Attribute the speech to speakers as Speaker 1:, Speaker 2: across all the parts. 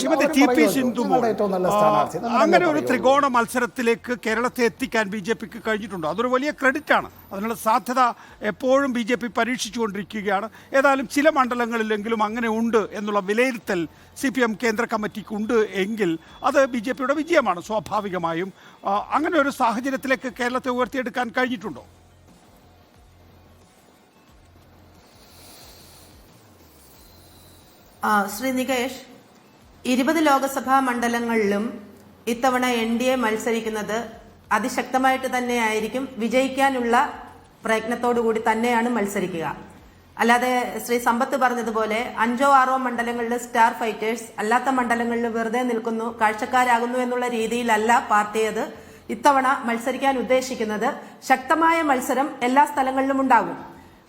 Speaker 1: Shrimati T P Sindhu അങ്ങനെ ഒരു ത്രികോണ മത്സരത്തിലേക്ക് കേരളത്തെ എത്തിക്കാൻ ബി ജെ പിക്ക് കഴിഞ്ഞിട്ടുണ്ടോ. അതൊരു വലിയ ക്രെഡിറ്റ് ആണ്. അതിനുള്ള സാധ്യത എപ്പോഴും ബി ജെ പി പരീക്ഷിച്ചുകൊണ്ടിരിക്കുകയാണ്. ഏതായാലും ചില മണ്ഡലങ്ങളിലെങ്കിലും അങ്ങനെ ഉണ്ട് എന്നുള്ള വിലയിരുത്തൽ സി പി എം കേന്ദ്ര കമ്മിറ്റിക്ക് ഉണ്ട് എങ്കിൽ അത് ബി ജെ പിയുടെ വിജയമാണ് സ്വാഭാവികമായും. അങ്ങനെ ഒരു സാഹചര്യത്തിലേക്ക് കേരളത്തെ ഉയർത്തിയെടുക്കാൻ കഴിഞ്ഞിട്ടുണ്ടോ?
Speaker 2: ആ, ശ്രീ നികേഷ് ഇരുപത് ലോക്സഭാ മണ്ഡലങ്ങളിലും ഇത്തവണ എൻ ഡി എ മത്സരിക്കുന്നത് അതിശക്തമായിട്ട് തന്നെയായിരിക്കും. വിജയിക്കാനുള്ള പ്രയത്നത്തോടു കൂടി തന്നെയാണ് മത്സരിക്കുക. അല്ലാതെ ശ്രീ സമ്പത്ത് പറഞ്ഞതുപോലെ അഞ്ചോ ആറോ മണ്ഡലങ്ങളിൽ സ്റ്റാർ ഫൈറ്റേഴ്സ് അല്ലാത്ത മണ്ഡലങ്ങളിൽ വെറുതെ നിൽക്കുന്നു കാഴ്ചക്കാരാകുന്നു എന്നുള്ള രീതിയിലല്ല പാർട്ടി അത് ഇത്തവണ മത്സരിക്കാൻ ഉദ്ദേശിക്കുന്നത്. ശക്തമായ മത്സരം എല്ലാ സ്ഥലങ്ങളിലും ഉണ്ടാകും.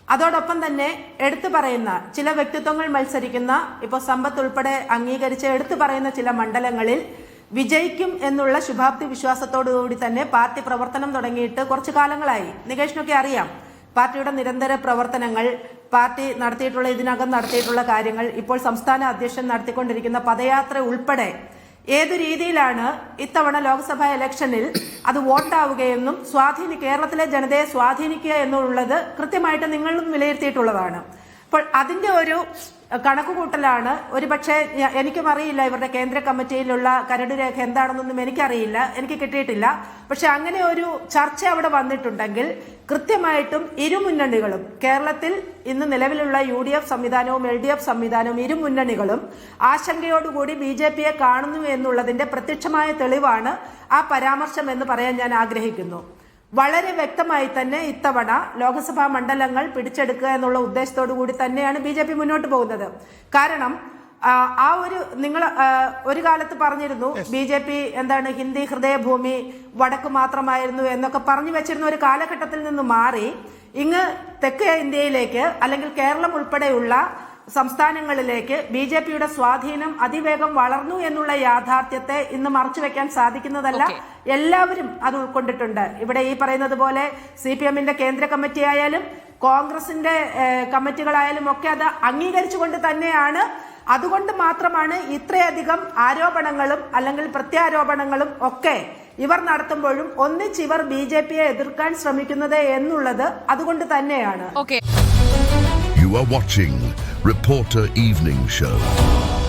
Speaker 2: അതോടൊപ്പം തന്നെ എടുത്തു പറയുന്ന ചില വ്യക്തിത്വങ്ങൾ മത്സരിക്കുന്ന ഇപ്പോൾ സമ്പത്ത് ഉൾപ്പെടെ അംഗീകരിച്ച് എടുത്തു പറയുന്ന ചില മണ്ഡലങ്ങളിൽ വിജയിക്കും എന്നുള്ള ശുഭാപ്തി വിശ്വാസത്തോടുകൂടി തന്നെ പാർട്ടി പ്രവർത്തനം തുടങ്ങിയിട്ട് കുറച്ചു കാലങ്ങളായി. നികേഷിനൊക്കെ അറിയാം പാർട്ടിയുടെ നിരന്തര പ്രവർത്തനങ്ങൾ പാർട്ടി നടത്തിയിട്ടുള്ള ഇതിനകം നടത്തിയിട്ടുള്ള കാര്യങ്ങൾ ഇപ്പോൾ സംസ്ഥാന അധ്യക്ഷൻ നടത്തിക്കൊണ്ടിരിക്കുന്ന പദയാത്ര ഉൾപ്പെടെ ഏത് രീതിയിലാണ് ഇത്തവണ ലോക്സഭാ ഇലക്ഷനിൽ അത് വോട്ടാവുകയെന്നും സ്വാധീനി കേരളത്തിലെ ജനതയെ സ്വാധീനിക്കുക എന്നുള്ളത് കൃത്യമായിട്ട് നിങ്ങളും വിലയിരുത്തിയിട്ടുള്ളതാണ്. അപ്പോൾ അതിന്റെ ഒരു കണക്കുകൂട്ടലാണ്. ഒരുപക്ഷെ പക്ഷേ എനിക്കും അറിയില്ല ഇവരുടെ കേന്ദ്ര കമ്മിറ്റിയിലുള്ള കരട് രേഖ എന്താണെന്നൊന്നും എനിക്കറിയില്ല. എനിക്ക് കിട്ടിയിട്ടില്ല. പക്ഷെ അങ്ങനെ ഒരു ചർച്ച അവിടെ വന്നിട്ടുണ്ടെങ്കിൽ കൃത്യമായിട്ടും ഇരുമുന്നണികളും കേരളത്തിൽ ഇന്ന് നിലവിലുള്ള യു ഡി എഫ് സംവിധാനവും എൽ ഡി എഫ് സംവിധാനവും ഇരുമുന്നണികളും ആശങ്കയോടുകൂടി ബി ജെ പിയെ കാണുന്നു എന്നുള്ളതിന്റെ പ്രത്യക്ഷമായ തെളിവാണ് ആ പരാമർശം എന്ന് പറയാൻ ഞാൻ ആഗ്രഹിക്കുന്നു. വളരെ വ്യക്തമായി തന്നെ ഇത്തവണ ലോക്സഭാ മണ്ഡലങ്ങൾ പിടിച്ചെടുക്കുക എന്നുള്ള ഉദ്ദേശത്തോടു കൂടി തന്നെയാണ് ബി ജെ പി മുന്നോട്ട് പോകുന്നത്. കാരണം ആ, ഒരു നിങ്ങൾ ഒരു കാലത്ത് പറഞ്ഞിരുന്നു ബി ജെ പി എന്താണ് ഹിന്ദി ഹൃദയഭൂമി വടക്ക് മാത്രമായിരുന്നു എന്നൊക്കെ പറഞ്ഞു വെച്ചിരുന്ന ഒരു കാലഘട്ടത്തിൽ നിന്ന് മാറി ഇങ്ങ് തെക്കേ ഇന്ത്യയിലേക്ക് അല്ലെങ്കിൽ കേരളം ഉൾപ്പെടെയുള്ള സംസ്ഥാനങ്ങളിലേക്ക് ബി ജെ പിയുടെ സ്വാധീനം അതിവേഗം വളർന്നു എന്നുള്ള യാഥാർത്ഥ്യത്തെ ഇന്ന് മറച്ചു വെക്കാൻ സാധിക്കുന്നതല്ല എല്ലാവരും അത് ഉൾക്കൊണ്ടിട്ടുണ്ട് ഇവിടെ ഈ പറയുന്നത് പോലെ സി പി എമ്മിന്റെ കേന്ദ്ര കമ്മിറ്റി ആയാലും കോൺഗ്രസിന്റെ കമ്മിറ്റികളായാലും ഒക്കെ അത് അംഗീകരിച്ചുകൊണ്ട് തന്നെയാണ്. അതുകൊണ്ട് മാത്രമാണ് ഇത്രയധികം ആരോപണങ്ങളും അല്ലെങ്കിൽ പ്രത്യാരോപണങ്ങളും ഒക്കെ ഇവർ നടത്തുമ്പോഴും ഒന്നിച്ച് ഇവർ ബി ജെ പിയെ എതിർക്കാൻ ശ്രമിക്കുന്നത് എന്നുള്ളത് അതുകൊണ്ട് തന്നെയാണ്.
Speaker 3: Okay.
Speaker 4: You are watching Reporter Evening Show.